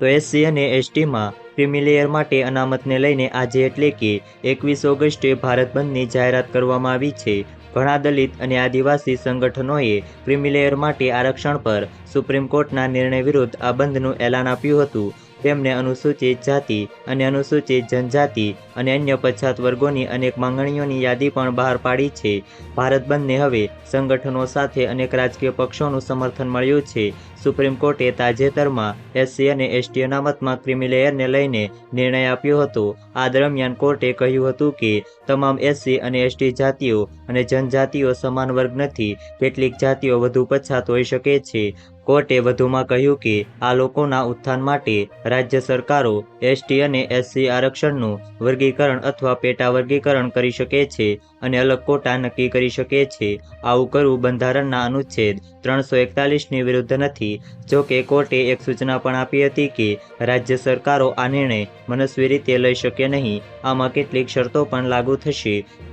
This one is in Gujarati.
તો એસસી અને એસટીમાં ક્રિમિલેયર માટે અનામતને લઈને આજે એટલે કે એકવીસ ઓગસ્ટે ભારત બંધની જાહેરાત કરવામાં આવી છે. ઘણા દલિત અને આદિવાસી સંગઠનોએ ક્રિમિલેયર માટે આરક્ષણ પર સુપ્રીમ કોર્ટના નિર્ણય વિરુદ્ધ આ બંધનું એલાન આપ્યું હતું. તેમણે અનુસૂચિત જાતિ અને અનુસૂચિત જનજાતિ અને અન્ય પછાત વર્ગોની અનેક માંગણીઓની યાદી પણ બહાર પાડી છે. ભારત બંધને હવે સંગઠનો સાથે અનેક રાજકીય પક્ષોનું સમર્થન મળ્યું છે. સુપ્રીમ કોર્ટે તાજેતરમાં એસસી અને એસટી અનામતમાં ક્રિમિલેયરને લઈને નિર્ણય આપ્યો હતો. આ દરમિયાન કોર્ટે કહ્યું હતું કે, તમામ એસસી અને એસટી જાતિઓ અને જનજાતિઓ સમાન વર્ગ નથી. કેટલીક જાતિઓ વધુ પછાત હોઈ શકે છે. કોર્ટે વધુમાં કહ્યું કે આ લોકોના ઉત્થાન માટે રાજ્ય સરકારો, એસટી અને એસસી આરક્ષણનું વર્ગીકરણ અથવા પેટા વર્ગીકરણ કરી શકે છે અને અલગ કોટા નક્કી કરી શકે છે. આવું કરવું બંધારણના અનુચ્છેદ ત્રણસો એકતાલીસની વિરુદ્ધ નથી. જો કે કોર્ટે એક સૂચના પણ આપી હતી કે રાજ્ય સરકારો આ નિર્ણય મનસ્વી રીતે લઈ શકે નહીં. આમાં કેટલીક શરતો પણ લાગુ થશે.